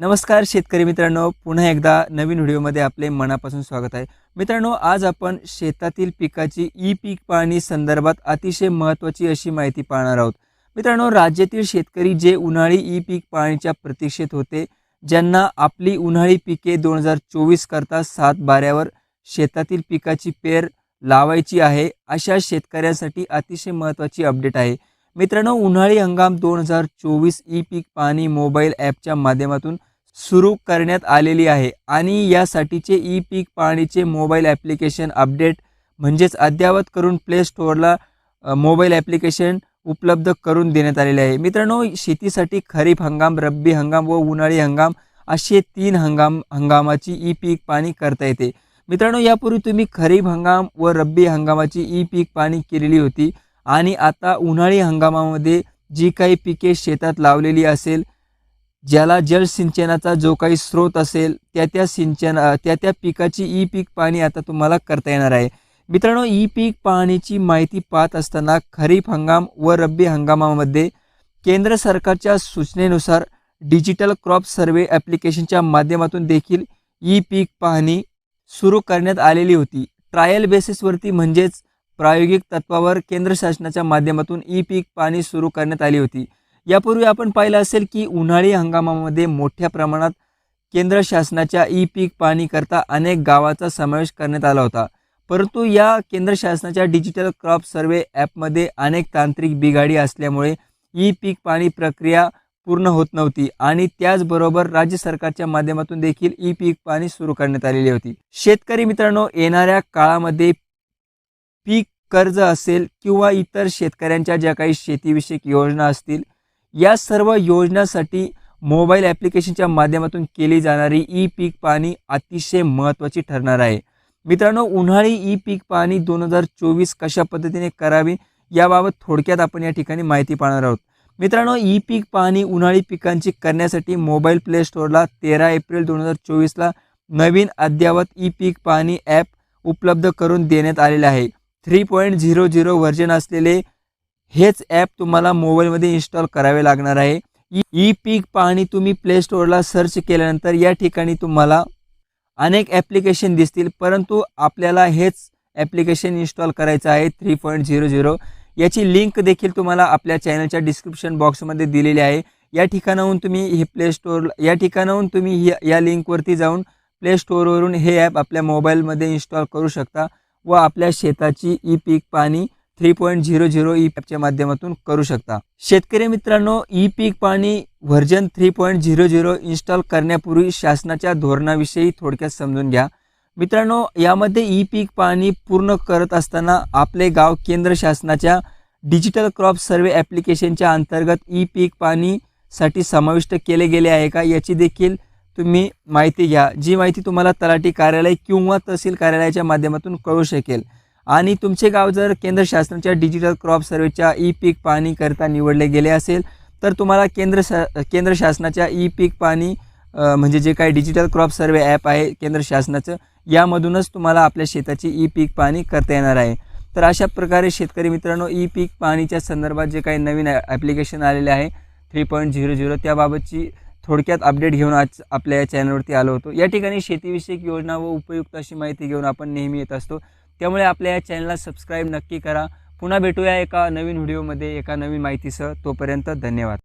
नमस्कार शेतकरी मित्रांनो पुन्हा एकदा नवीन व्हिडिओमध्ये आपले मनापासून स्वागत आहे. मित्रांनो आज आपण शेतातील पिकाची ई पीक पाहणी संदर्भात अतिशय महत्त्वाची अशी माहिती पाहणार आहोत. मित्रांनो राज्यातील शेतकरी जे उन्हाळी ई पीक पाहणीच्या प्रतीक्षेत होते ज्यांना आपली उन्हाळी पिके दोन हजार चोवीस करता सात बाऱ्यावर शेतातील पिकाची पेर लावायची आहे अशा शेतकऱ्यांसाठी अतिशय महत्त्वाची अपडेट आहे. मित्रांनो उन्हाळी हंगाम दोन हजार चोवीस ई पीक पाहणी मोबाईल ॲपच्या माध्यमातून सुरू करण्यात आलेली आहे आणि यासाठीचे ई पीक पाहणीचे मोबाईल ॲप्लिकेशन अपडेट म्हणजेच अद्ययावत करून प्ले स्टोअरला मोबाईल ॲप्लिकेशन उपलब्ध करून देण्यात आलेले आहे. मित्रांनो शेतीसाठी खरीप हंगाम रब्बी हंगाम व उन्हाळी हंगाम असे तीन हंगाम हंगामाची ई पीक पाणी करता येते. मित्रांनो यापूर्वी तुम्ही खरीप हंगाम व रब्बी हंगामाची ई पीक पाणी केलेली होती आणि आता उन्हाळी हंगामामध्ये जी काही पिके शेतात लावलेली असेल ज्याला जलसिंचनाचा जो काही स्रोत असेल त्या त्या सिंचन त्या त्या पिकाची ई पीक पाणी आता तुम्हाला करता येणार आहे. मित्रांनो ई पीक पाहणीची माहिती पाहत असताना खरीप हंगाम व रब्बी हंगामामध्ये केंद्र सरकारच्या सूचनेनुसार डिजिटल क्रॉप सर्वे ॲप्लिकेशनच्या माध्यमातून देखील ई पीक पाहणी सुरू करण्यात आलेली होती. ट्रायल बेसिसवरती म्हणजेच प्रायोगिक तत्वावर केंद्र शासनाच्या माध्यमातून ई पीक पाणी सुरू करण्यात आली होती. यापूर्वी आपण पाहिलं असेल की उन्हाळी हंगामामध्ये मोठ्या प्रमाणात केंद्र शासनाच्या ई पीक पाणीकरता अनेक गावाचा समावेश करण्यात आला होता. परंतु या केंद्र शासनाच्या डिजिटल क्रॉप सर्वे ॲपमध्ये अनेक तांत्रिक बिघाडी असल्यामुळे ई पीक पाणी प्रक्रिया पूर्ण होत नव्हती आणि त्याचबरोबर राज्य सरकारच्या माध्यमातून देखील ई पीक पाणी सुरू करण्यात आलेली होती. शेतकरी मित्रांनो येणाऱ्या काळामध्ये पीक कर्ज असेल किंवा इतर शेतकऱ्यांच्या ज्या काही शेतीविषयक योजना असतील या सर्व योजनांसाठी मोबाईल ॲप्लिकेशनच्या माध्यमातून केली जाणारी ई पीक पाणी अतिशय महत्त्वाची ठरणार आहे. मित्रांनो उन्हाळी ई पीक पाणी दोन हजार चोवीस कशा पद्धतीने करावी याबाबत थोडक्यात आपण या ठिकाणी माहिती पाहणार आहोत. मित्रांनो ई पीक पाहणी उन्हाळी पिकांची करण्यासाठी मोबाईल प्ले स्टोअरला तेरा एप्रिल दोन हजार चोवीसला नवीन अद्ययावत ई पीक पाहणी ॲप उपलब्ध करून देण्यात आलेले आहे. Three point zero zero version असलेले हेच ॲप तुम्हाला मोबाईलमध्ये इन्स्टॉल करावे लागणार आहे. ई पीक पाहणी तुम्ही प्ले स्टोअरला सर्च केल्यानंतर या ठिकाणी तुम्हाला अनेक ॲप्लिकेशन दिसतील. परंतु आपल्याला हेच ॲप्लिकेशन इन्स्टॉल करायचं आहे थ्री पॉईंट झिरो झिरो याची लिंक देखील तुम्हाला आपल्या चॅनलच्या डिस्क्रिप्शन बॉक्समध्ये दिलेली आहे. या ठिकाणाहून तुम्ही हे प्ले स्टोअर या ठिकाणाहून तुम्ही हि- या लिंकवरती जाऊन प्ले स्टोअरवरून हे ॲप आपल्या मोबाईलमध्ये इन्स्टॉल करू शकता व आपल्या शेताची ई पीक पाणी three point zero zero E ॲपच्या माध्यमातून करू शकता. शेतकरी मित्रांनो ई पीक पाणी version three point zero zero install करण्यापूर्वी शासनाच्या धोरणाविषयी थोडक्यात समजून घ्या. मित्रांनो यामध्ये ई पीक पाणी पूर्ण करत असताना आपले गाव केंद्र शासनाच्या डिजिटल क्रॉप सर्वे ॲप्लिकेशनच्या अंतर्गत ई पीक पाणीसाठी समाविष्ट केले गेले आहे का याची देखील तुम्ही माहिती घ्या. जी माहिती तुम्हाला तलाठी कार्यालय किंवा तहसील कार्यालयाच्या माध्यमातून कळू शकेल. आणि तुमचे गाव जर केंद्र शासनाच्या डिजिटल क्रॉप सर्वेच्या ई पीक पाणी करता निवडले गेले असेल तर तुम्हाला केंद्र शा केंद्र शासनाच्या ई पीक पाणी म्हणजे जे काही डिजिटल क्रॉप सर्वे ॲप आहे केंद्र शासनाचं यामधूनच तुम्हाला आपल्या शेताची ई पीक पाणी करता येणार आहे. तर अशा प्रकारे शेतकरी मित्रांनो ई पीक पाणीच्या संदर्भात जे काही नवीन ॲप्लिकेशन आलेले आहे थ्री पॉईंट झिरो झिरो त्याबाबतची थोडक्यात अपडेट घेऊन आज आपल्या या चॅनलवरती आलो होतो. या ठिकाणी शेतीविषयक योजना व उपयुक्त अशी माहिती घेऊन आपण नेहमी येत असतो. त्यामुळे आपल्या या चॅनलला सबस्क्राईब नक्की करा. पुन्हा भेटूया एका नवीन व्हिडिओमध्ये एका नवीन माहितीसह. तोपर्यंत धन्यवाद.